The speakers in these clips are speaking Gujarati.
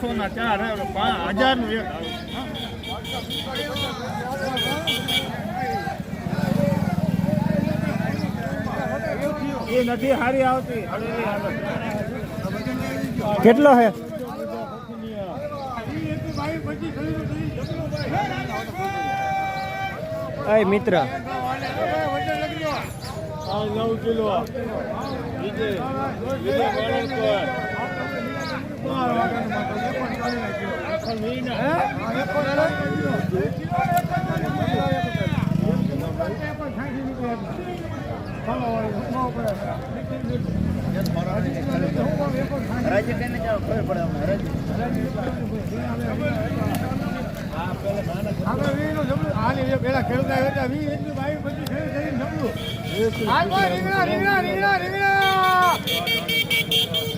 ના ના ચાર હજારનું એક. એ નથી હારી આવતી. કેટલો હે? અય મિત્ર. નવ કિલો. બીજે બીજે ગણેશ પર. આખા મહિના. વિક્રમ હારું હે. બચ્ચામાં હું યાર જોવે હવે નહીં. ખપમાંથી આધાર. નાખી દેવાના, નો ખપે તો યાર. એ ફુવા લઈ લો હવે, લઈ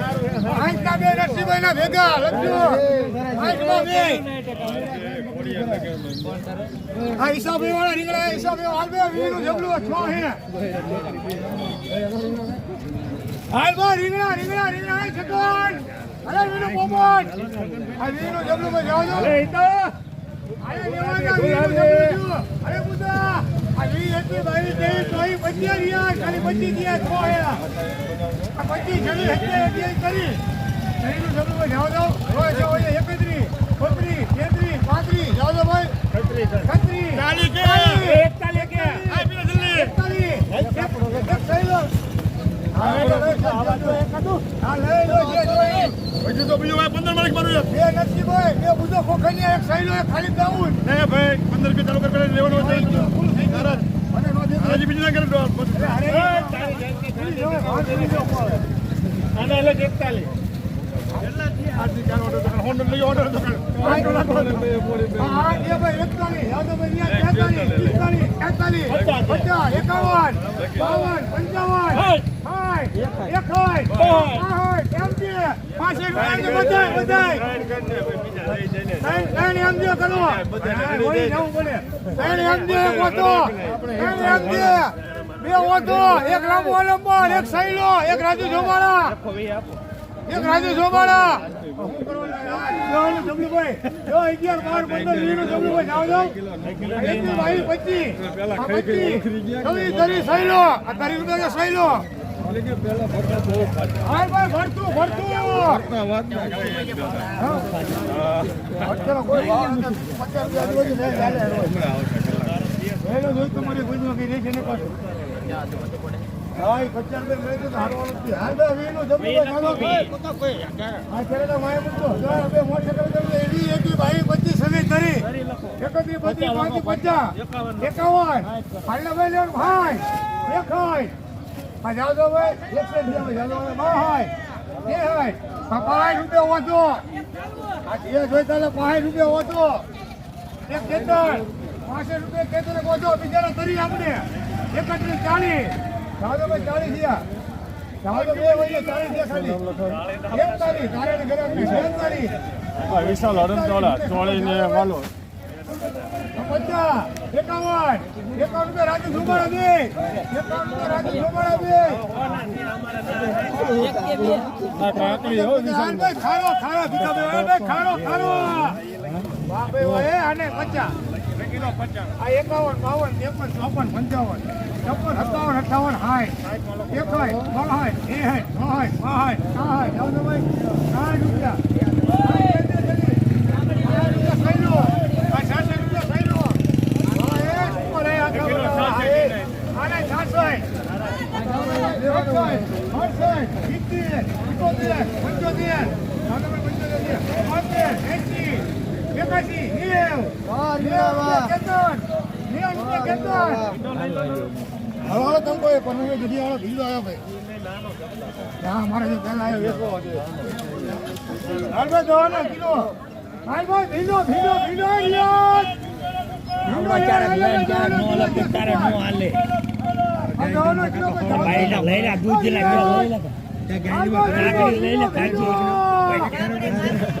હારું. આ હિસાબે વાળા નીકળ્યા હિસાબે હાલ બે વીનું જબલું છ હે. હાલ બા રીંગણા રીંગણા રીંગણા હે છગન અરે વીનું પોપટ. આ વીનું જબલું માં જાવ જો અરે ઈ તો. અરે લેવાના વીનું જબલું અરે બુદા આ વી એટલી બાવી તેવી તોય પચીસ રહ્યા ખાલી પચીસ રહ્યા છ આ પચીસ છવ્વીસ હતી અઠ્યાવીસ કરી. વીનું જબલું માં જાવ જો હોય છે હોય એકત્રીસ બત્રીસ તેત્રીસ પાંત્રીસ જાવ ભાઈ. ખત્રી ખત્રી ચાલી કે? આ પેલા જલ્દી. હજુ તો બીજું ભાઈ પંદર. હે ભાઈ, કે ચાલુ કર લેવાનો છે. તરત. હજી બીજું ના કરે એટલે જ એકતાલી. આજથી ચાર ઓર્ડર એમજી પાસઠ રૂપિયા બધાય બધાય ભાઈ બીજા લઈ જઈને. ત્રણ ત્રણ એમજી કરો હા, વળી નવું બોલે ત્રણ એમજી એક ઓતો ત્રણ એમજી બે ઓટો એક લાંબો લંબો એક સૈલો એક રાજુ જોબાળા એક રાજુ જોમાળા કોઈ તમારી કઈ પાછું. હારવાનું જ છે. ને બે પાંચ રૂપિયા ઓછો. આ જે જોઈ તાલે પાંચ રૂપિયા ઓછો. એક કેતર. પાંસઠ રૂપિયા કેતર એક ઓછો. બિચારા તરી આપણે. એકત્રીસ, ચાલીસ. જાઓ તો ભાઈ ચાલીસ થયા. જાઓ તો બે વયે ચાલીસ થયા ખાલી. એકતાલીસ. તારે ઘરે આપણી બેતાલીસ. આ વિશાલ હરણતોળા, ચોળીને વાલો. એકાવન. એકાવન રૂપિયા રાજુ સુમાળા બે. એકાવન રૂપિયા રાજુ સુમાળા બે. આ કાકડી હો વિશાલ. ભાઈ ખારો ખારો ભીખા ભાઈ ભાઈ ખારો ખારો વાહ ભાઈ આને પચાસ કિલો પચાસ. આ એકાવન બાવન ત્રેપન ચોપન પંચાવન. છપ્પન સત્તાવન અઠાવન સાઠ એક બાહાઠ એહાઠ બાહાઠ બાહાઠ સાહાઠ જાઓ તો ભાઈ. સાઠ રૂપિયા. સાઠ રૂપિયા સૈલો. આ સાઠ રૂપિયા સિત્તેર, પંચોતેર, પંચોતેર હાલો, તમે કોઈ પણ નહીં, જલ્દી હાલો, આવ્યો ભાઈ. હા, મારે જે પહેલા આવ્યો વેચવો હતો. હાલ કિલો. હાલ ભીલો, ભીલો, ભીલો, ભાઈ, ભીલો, ભીલો. અરે સાહેબ, કિલો લો, તો. આ સંજયભાઈ કઈ રીતના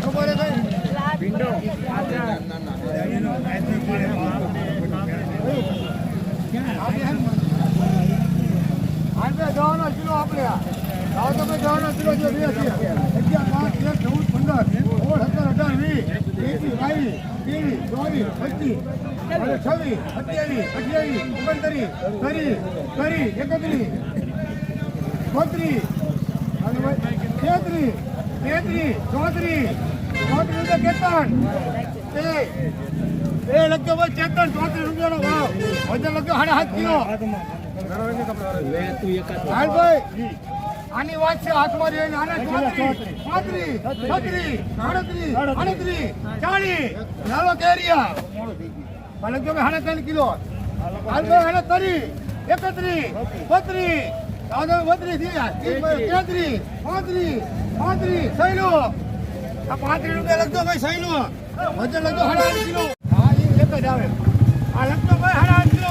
ખબર? આજે દવાનો કિલો આપણે આ. તમે દવાનો કિલો જો બે છે. ચોવીસ, પચીસ, અને છવ્વીસ, સત્યાવીસ, અઠ્યાવીસ, ઓગણત્રીસ, ત્રીસ, ત્રીસ, એકત્રીસ, બત્રીસ, અને ભાઈ તેત્રીસ, તેત્રીસ, ચોત્રીસ, ચોત્રીસ રૂપિયા કેતન. એ લખ્યો ભાઈ ચેતન ચોત્રીસ રૂપિયાનો હાલભાઈ આની વાત છે હાથમાં રહીને આને ચોત્રીસ પાંત્રીસ છત્રીસ આડત્રીસ આડત્રીસ ચાલીસ નાલો કેરિયા ભલે કે ભાઈ ત્રણ કિલો. હાલભાઈ હાડા તરી એકત્રીસ બત્રીસ દાદા બત્રીસ થયા તેત્રીસ પાંત્રીસ પાંત્રીસ સૈલો આ પાંત્રીસ રૂપિયા લખજો ભાઈ સૈલો વજન લખજો આઠ કિલો. હા એ એક જ આવે. આ લખજો ભાઈ આઠ કિલો.